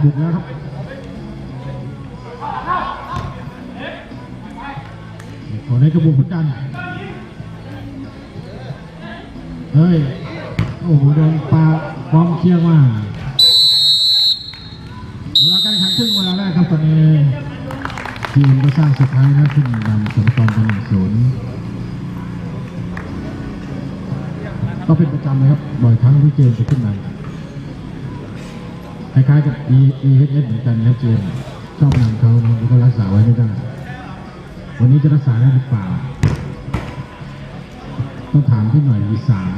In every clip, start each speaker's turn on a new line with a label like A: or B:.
A: เตอร์บุกแล้วครับขอในกระบุกเหมือนกันเฮ้ย โอ้โหโดนปลาพร้อมเคียงมาเวลาการแข่งขันครึ่งเวลาแรกครับตอนนี้ทีมก็สร้างสุดท้ายนะขึ้นนำสมกรเป็นหนึ่งศูนย์ก็เป็นประจำเลยครับบ่อยครั้งที่เกมจะขึ้นนำ ล้ายๆกับ E E H S เหมือนกันนะเจมชอบนำเขามันก็รักษาไว้ไม่ได้ วันนี้จะรักษาได้หรือเปล่า ต้องถามพี่หน่อยวีสาม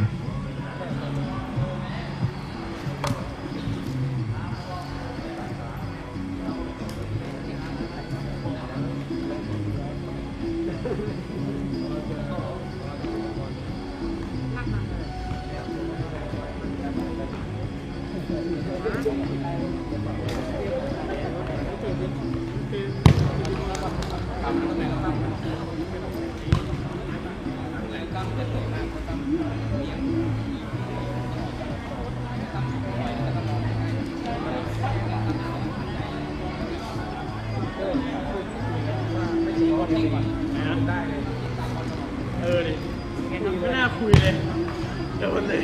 B: เออดิไม่น่าคุยเลยโดนเลย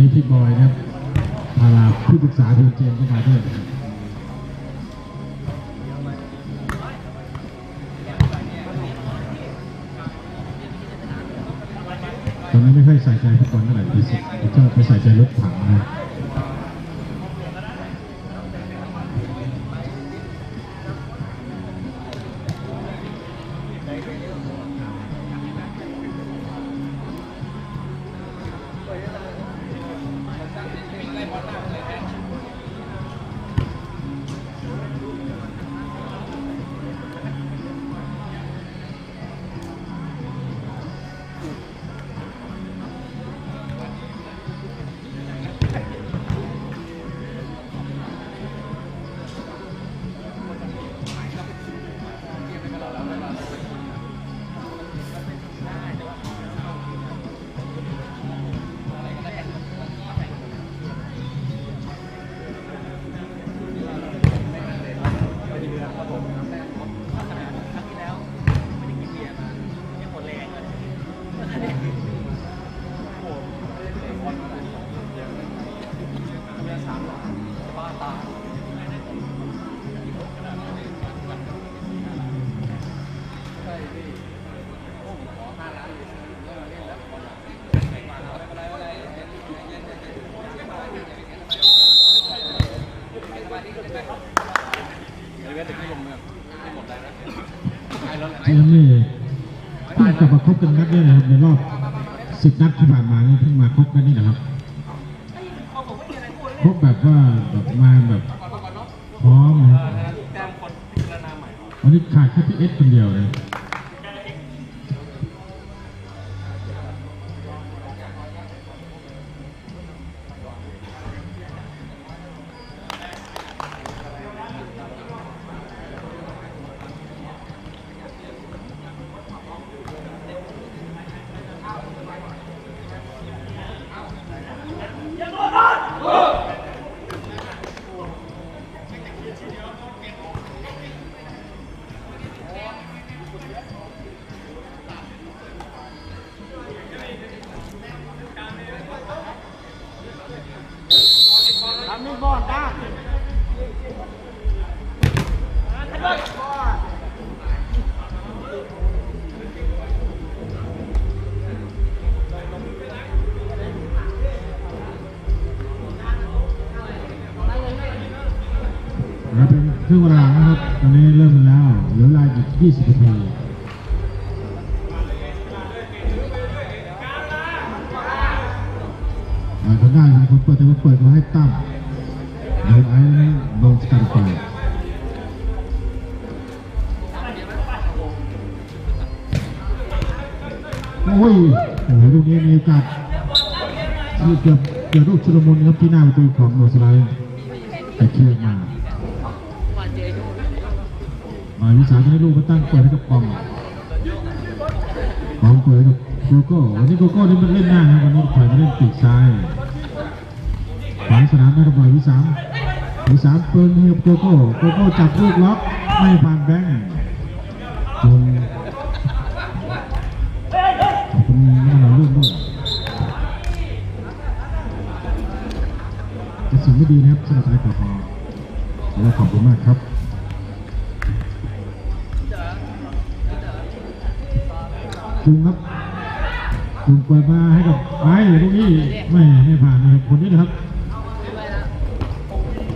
A: นี้พี่บอยนะครับพาลาผู้ปรึกษาพีเจมส์ก็มาด้วยตอนนี้ไม่ค่อยใส่ใจฟุตบอลเท่าไหร่ที่สุดชอบไปใส่ใจรถถังนะ เจมส์นี่เพิ่งกลับมาคบกันนัดเนี่ยนะครับในรอบสิบนัดที่ผ่านมานี่เพิ่งมาคบกันนี่นะครับคบแบบว่าแบบมาแบบพร้อมนะครับวันนี้ขาดแค่พี่เอสคนเดียวเลย ด้านมีคนเปิดแต่ว่าเปิดมาให้ตั้มโดนไอ้นั้นโดนสกัดไปโอ้ยโอ้โหลูกนี้มีโอกาสเกือบเกือบลูกชุลมุนครับที่หน้าประตูของโนสไลด์แต่เคลียร์มามาวิสาให้ลูกมาตั้งเปิดให้กับปองปองเปิดให้กับโกโก้วันนี้โกโก้นี่มันเล่นหน้านะครับวันนี้ถอยมาเล่นปีกซ้าย ขวางสนามนะครับบอยวิสามวิสามเปิดให้กับโกโก้โกโก้จับลูกล็อกไม่ผ่านแบงค์จนคุณหน้าเราลูกด้วยจะสิ่งไม่ดีนะครับสำหรับในกอพอแล้วขอบคุณมากครับจุงครับจุงเปิดมาให้กับไอ้ตรงนี้ไม่ไม่ผ่านนะครับคนนี้นะครับ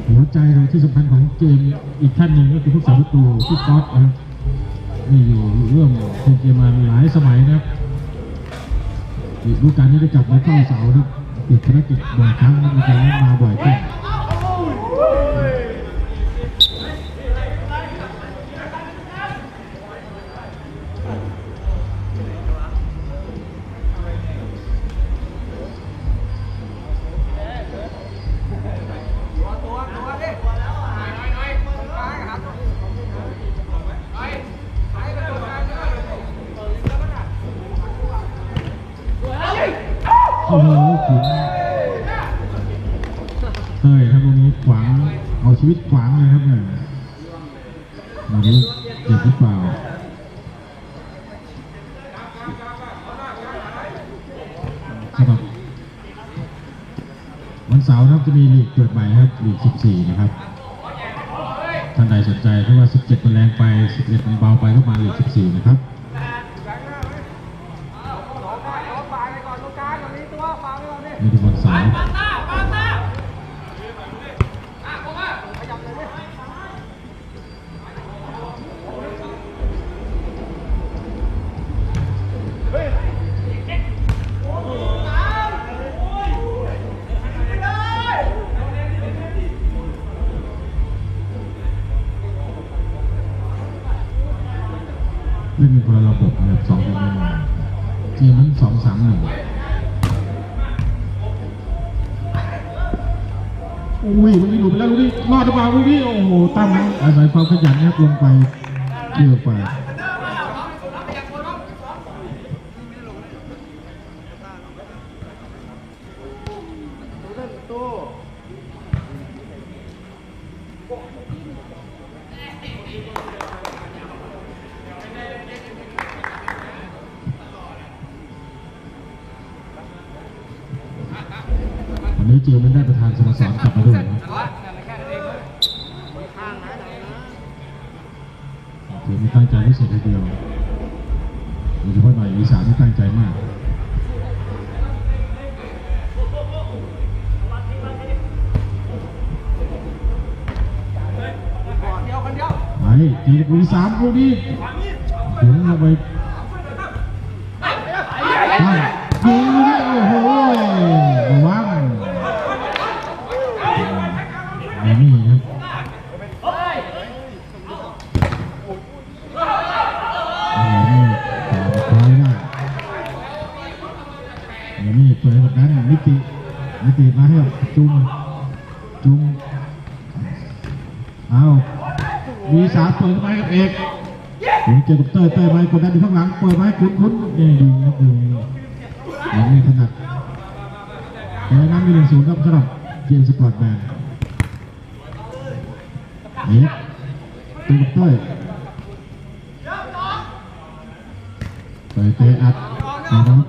A: หัวใจของที่สำคัญของเกมอีกท่านหนึ่งก็คือผู้สาประตูที่ก๊อตนะครับนี่อยู่ร่วมทีมเกมมาหลายสมัยนะครับอีกฤดูการนี้ได้กลับมาเข้าเสานะครับติดภารกิจบ่อยครั้งในการเล่นมาบ่อยขึ้น เต้ยครับตรงนี้ขวางเอาชีวิตขวางเลยครับเนี่ยม่รู้เจ็บหรือเปล่าสำหรับวันเสาร์นะครับจะมีลีกเปิดใหม่ครับลีก 14 นะครับท่านใดสนใจเพราะว่า 17 มันแรงไป 11 มันเบาไปก็มาลีก 14 นะครับนี่เป็นวันเสาร์ เล่นเป็นคนละระบบนะครับสองทีมนี้ทีมนั้นสองสามหนึ่งอุ้ยลูกนี้หลุดไปแล้วลูกนี้รอดหรือเปล่าลูกนี้โอ้โหตั้มอาศัยความขยันนะลงไปเกี่ยวไป อยอีสานที่ตั้งใจมากไปจีบวีสามลูกนี้ถึงลงไปไป ยเตยไปกดดันอยู่ข้างหลังเปิดไม้คุ้นคุ้นนี่ดีครับดียังไม่ถนัดแต่น้ำมีหนึ่งศูนย์ครับสำหรับเกมสปอร์ตแมนเอกเจอกับเต้ยเตยเตะอัดนะครับ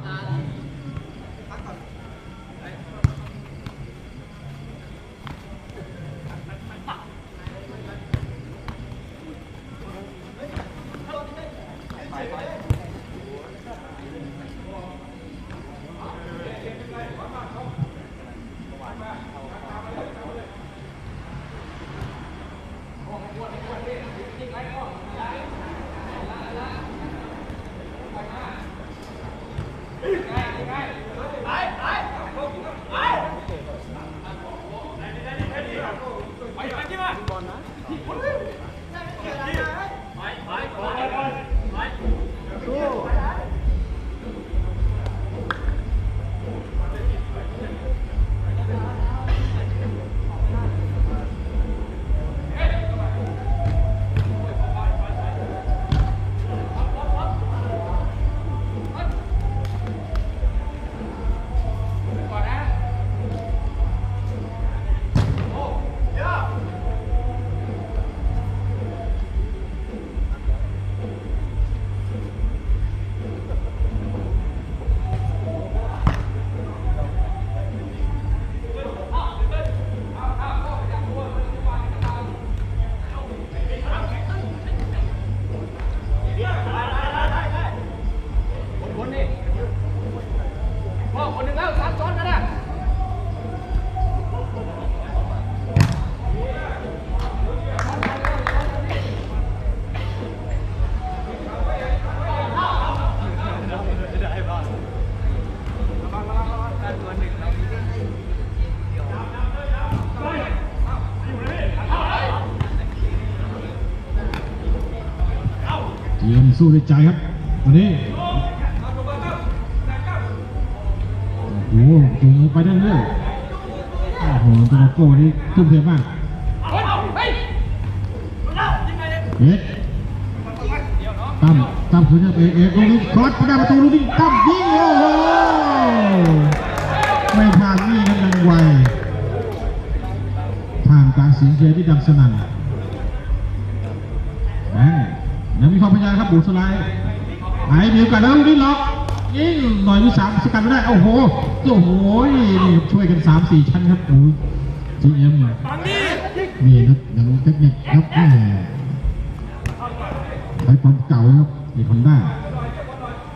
A: 않아? สู้ด้วยใจครับวันนี้โอ้โหจูงไปได้เรื่อยโอ้โหตัวโก้นี่ทุ่มเทมากเอ็ดตั้มตั้มคือจะเป็นเอ็ดลูกนี้ครอสได้ประตูลูกนี้ตั้มยิงโอ้โหไม่พลาดนี่ครับยังไวท่ามกางเสียงเชียร์ที่ดังสนั่นแบง ค์ยังมีความพยายามครับบูสไลด์ไอ้มีโอกาสแล้วลูกนี้ล็อกยิงหน่อยที่สามสกัดไม่ได้ โอ้โห โอ้โหนี่ช่วยกันสามสี่ชั้นครับโอ้จีเอ็มนี่ครับยังเทคนิคครับแม่ใช้ความเก่าครับนี่คนได้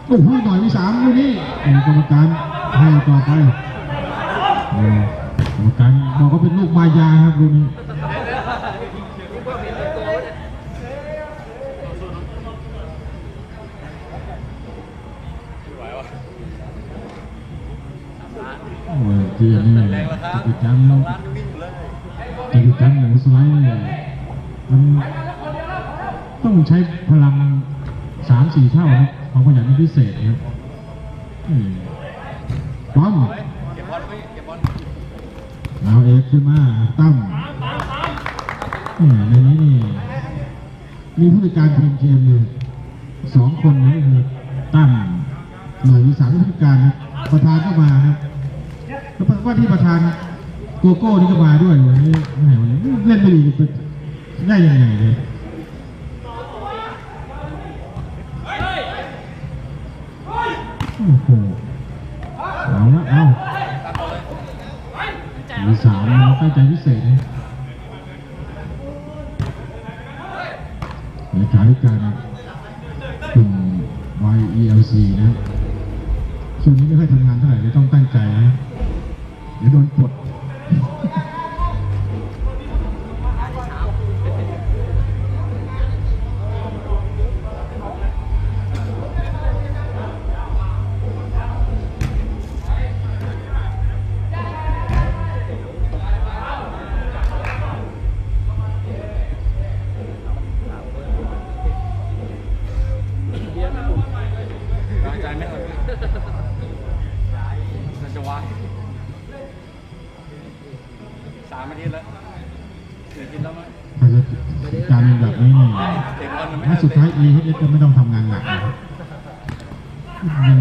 A: โอ้โหหน่อยที่สามลูกนี้นี่กรรมการให้ต่อไปกรรมการบอกว่าเป็นลูกมายาครับลูกนี้ โอ้ยเจียนี่กิจกรรมกิจกรรมหมูสไลด์มันต้องใช้พลังสามสี่เท่าครับความขยันพิเศษครับอืมป้อมเอาเอกขึ้นมาตั้มในนี้นี่มีผู้จัดการทีมเกมอยู่สองคนนี่ก็คือตั้มหน่วยวิสาหกิจการนะประธานก็มาครับ วว่าที่ประธานโกโก้นี่ก็มาด้วยวันนี้แหมวันนี้เล่นไม่ดีได้ยังไงเลยโอ้โหเอาละเอามีสามนะตั้งใจพิเศษนะเลขาธิการกลุ่ม YELC นะครับช่วงนี้ไม่ค่อยทำงานเท่าไหร่เลยต้องตั้งใจนะ เดี๋ย ถ้าสุดท้าย e h s ก็ไม่ต้องทำงานหนักนะครับยัง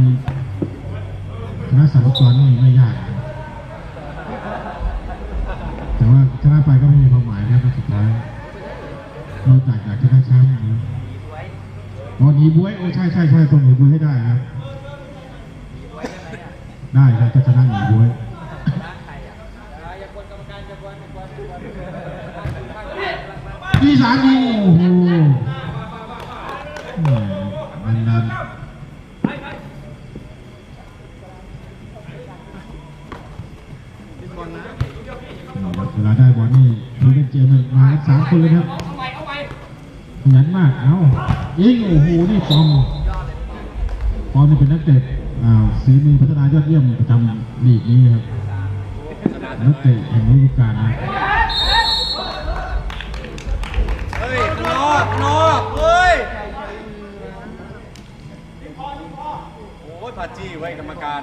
A: คณะสารกรนี่ไม่ยากนะแต่ว่าชนะไปก็ไม่มีความหมายนะครับสุดท้ายนอกจากอยากชนะแชมป์นะตอนนี้บวยโอ้ใช่ใช่ใช่ต้องนี้บวยให้ได้ครับได้ครับจะชนะหนีบวยดีสามยิงโอ้โห เป็นนักเตะอ่าสีมือพัฒนายอดเยี่ยมประจำลีกนี้ครับนักเตะแห่งฤดูกาลนะ
C: เฮ้ยนอกข้างนอกเฮ้ยโอ้ยพาจี้ไว้กรรมการ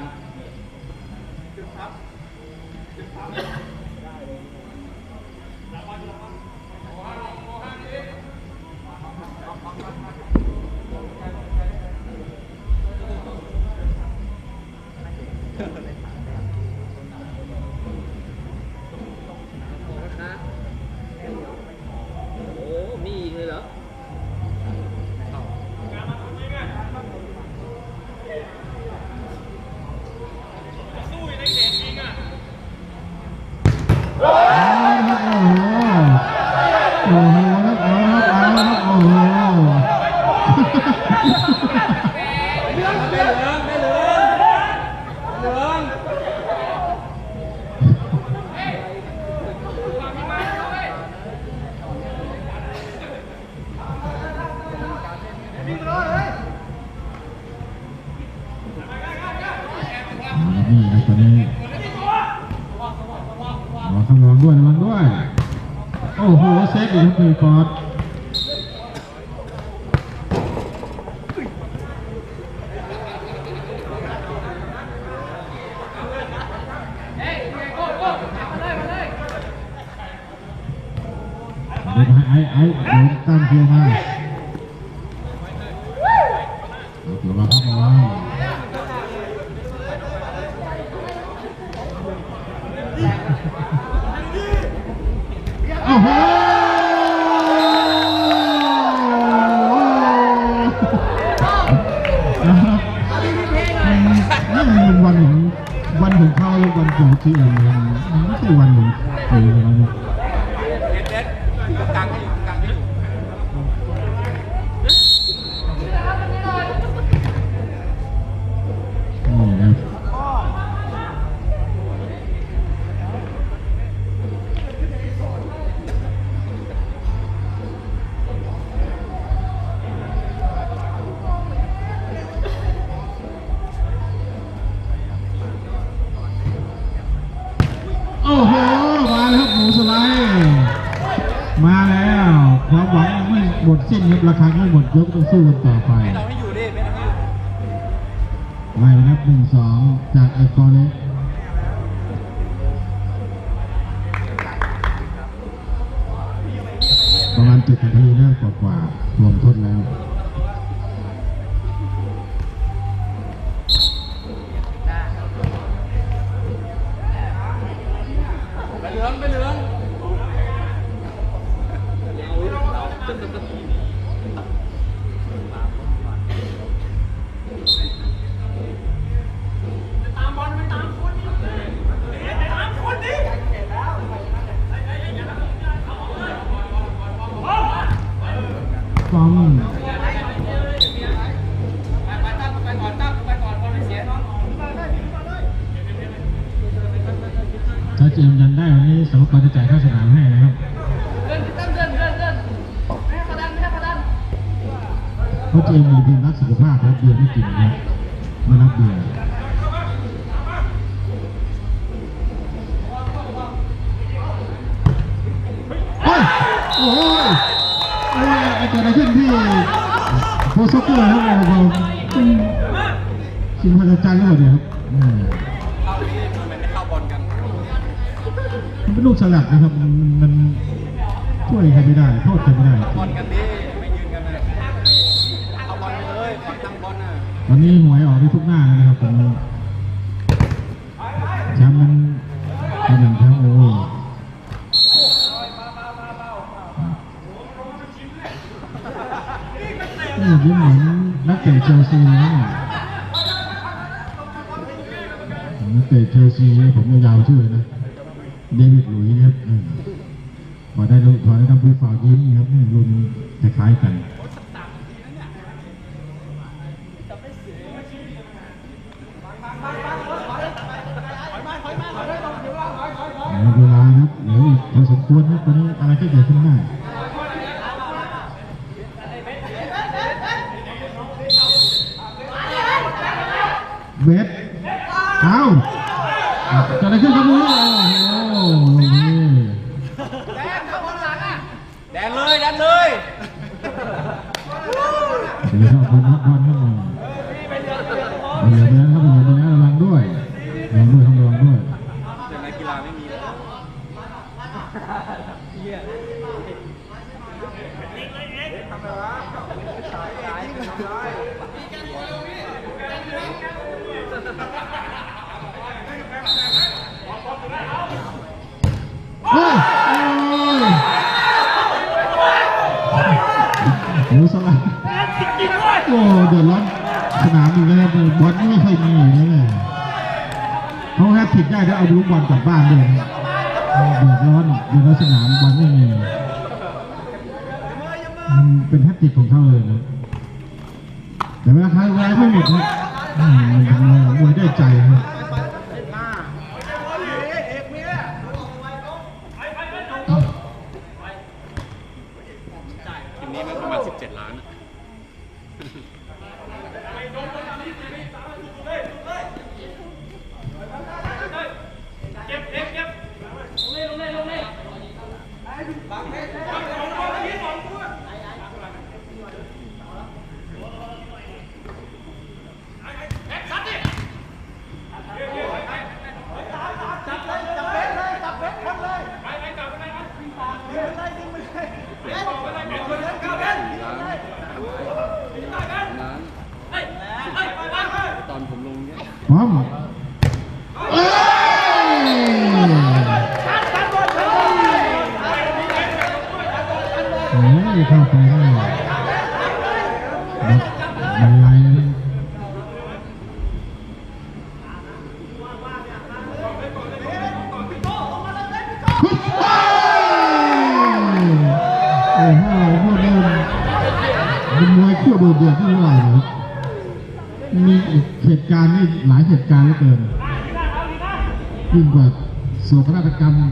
B: โ Ay,
A: ay, ay, 吗 สิ้นยึบราคาไม่หมดยกต้องสู้กันต่อไป
C: ไม่เราให้อยู่ดิไม่เราให้อยู่
A: ไม่นับหนึ่งสองจากไอคอนเล็กประมาณเจ็ดนาทีนะกว่ากว่ารวมทดแล้ว
C: เพ
A: รามส์มีเพียงรักสุขภาพครับเบียร์ไม่กินนะไม่รับเบียร์โอ้ยโอ้ยโอ้ยไอ้เกิดอะไรขึ้นที่โพสต์เกอร์นะครับโอ้โหเป็นสิ่งมหัศจรรย์หรือเปล่านี่ยครับม
C: เข้านี้มันไม่เข้าบอลกัน
A: มันเป็นลูกสลัดนะครับ มันช่วยใครไม่ได้ โทษใครไม่ได้
C: บอลกันดิไม่ยืนกันนะเอาบอลไปเลยบอลตั้งบอ ลน่ะ
A: ตอนนี้หวยออกที่ทุกหน้าแล้วนะครับตอนนี้แชมป์มันเป็นหนึ่งแชมป์โอ้โหนี่ยิ้มเหมือนนักเตะเชลซีนะนักเตะเชลซีผมยาวๆชื่อนะเดวิดหลุยนะครับพอได้ดูพอได้ทำผู้ฝาวยิ้มครับรุ่นคล้ายๆกัน เอาเวลาครับเหลืออีกพอสมควรครับตอนนี้อะไรก็เกิดขึ้นได้ เวทเอาเกิดอะ โอ้
C: เดื
A: อดร้อ
C: น
A: สนามอีกแล้วบอลนี่ไม่ค่อยมีเลยเขาแฮตติดได้ถ้าเอาลูกบอลกลับบ้านด้วยเดือดร้อนเดือดร้อนสนามบอลไม่มีมันเป็นแฮตติกของเขาเลยนะแต่เวลาใครแวะไม่หมดนะมมันทำอะไรมวยได้ใจนะ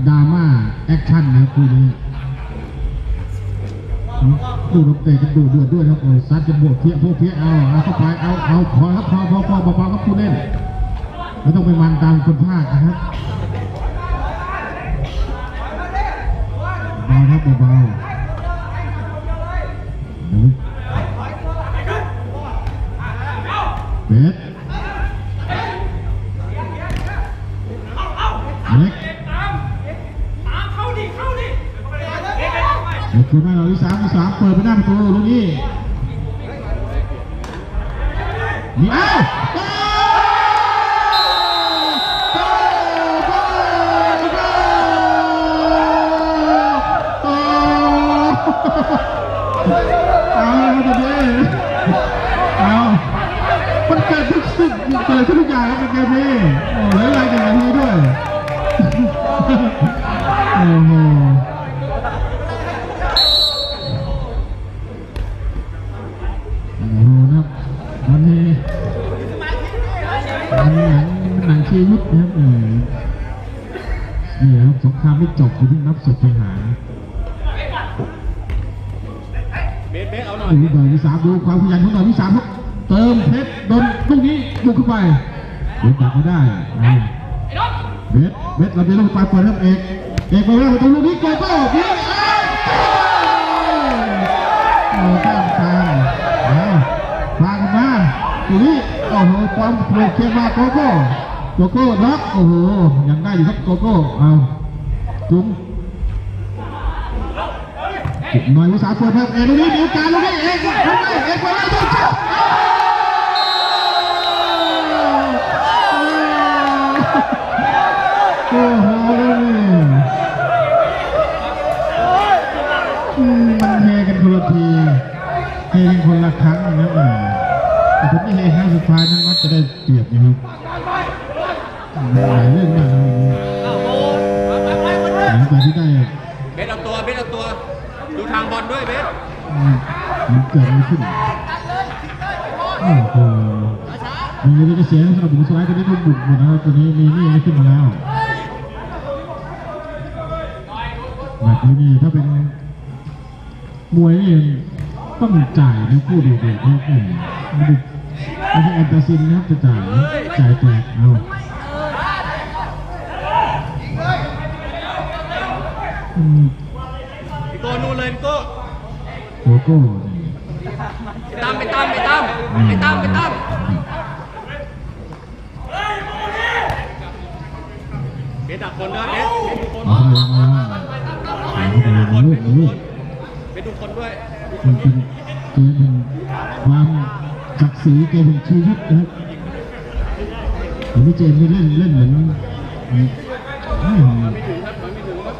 A: ดราม่าแอคชั่นนะคู่นี้คู่รบเตะกันดูเดือดด้วยครับโอ้ซัดจะบวกเพี้ยพวกเพี้ยเอาเอาเข้าไปเอาเอาพอครับพอพอพอเบาๆครับผู้เล่นไม่ต้องไปมันตามคนภาคนะครับเบาครับเบาเบส ด็กคนแม่เราที่สามที่สามเปิดไปหน้าประตูลูกนี้มีเอ้าโก้โก้โก้โก้เอาแล้วครับตอนนี้เอามันเกิดทุกสิ่งเกิดทุกอย่างครับในเกมนี้โอ้เหลืออะไรกันอย่างนี้ด้วยโอ้โห นังชีวิตนะครับเออนี่ครับสงครามไม่จบคุณเพิ่งนับศพทหาร
C: เบสเบสเอาหน่อย
A: ดูเบอร์ที่สามดูความขยันของเบอร์ที่สามครับเติมเพชรโดนลูกนี้บุกเข้าไปเบสตัดไม่ได้เอาเบสเบสเราจะลูกไปเปิดครับเอกเอกไปแล้วประตูลูกนี้โกโก้เพียงโอ้ข้ามทางเอาพากันมาลูกนี้โอ้โหความโปรเคียมาโกโก้ โกโก้ล็อกโอ้โหยังได้อยู่ครับโกโก้เอาจุ้มหน่อยภาษาเปิดครับเอกลูนี้มีโอกาสลูกนี้เอกทำไมเอกไปแล้วโดนจับโอ้โหมันเฮกันคนละทีเฮกันคนละครั้งนะเออแต่ผมนี่เฮครั้งสุดท้ายนั้นมักจะได้เปรียบนะครับ หลายเรื่องมากนะหลังจากที่ได้
C: เบสเอาตัวเบสเอาตัว ดูทางบอลด้วยเบส
A: มันเกิดอะไรขึ้นโอ้โหมีเรื่องเสียสำหรับบุกสไลด์ตัวนี้ก็บุกหมดนะครับตัวนี้มีนี่ขึ้นมาแล้วแบบนี้นี่ถ้าเป็นมวยนี่ต้องจ่ายนะผู้เด็กๆนี่อืมไม่ได้ไม่ใช่แอนตาซินนะครับจะจ่ายนะจ่ายแจกเอาอื
C: พี่โก้นู่นเลยพี่โก้
A: โกโก้
C: ไปตามไปตามไปตามไปตามไปตามเบสดักคนด้วยเบสเบสดูคน
A: เอาไปเอาไปเอาไปลูกลูก
C: เบสดูคนด้วย
A: มันเป็นเกมแห่งความศักดิ์ศรีเกมแห่งชีวิตนะครับผมพี่เจมส์นี่เล่นเล่นเหมือนอืม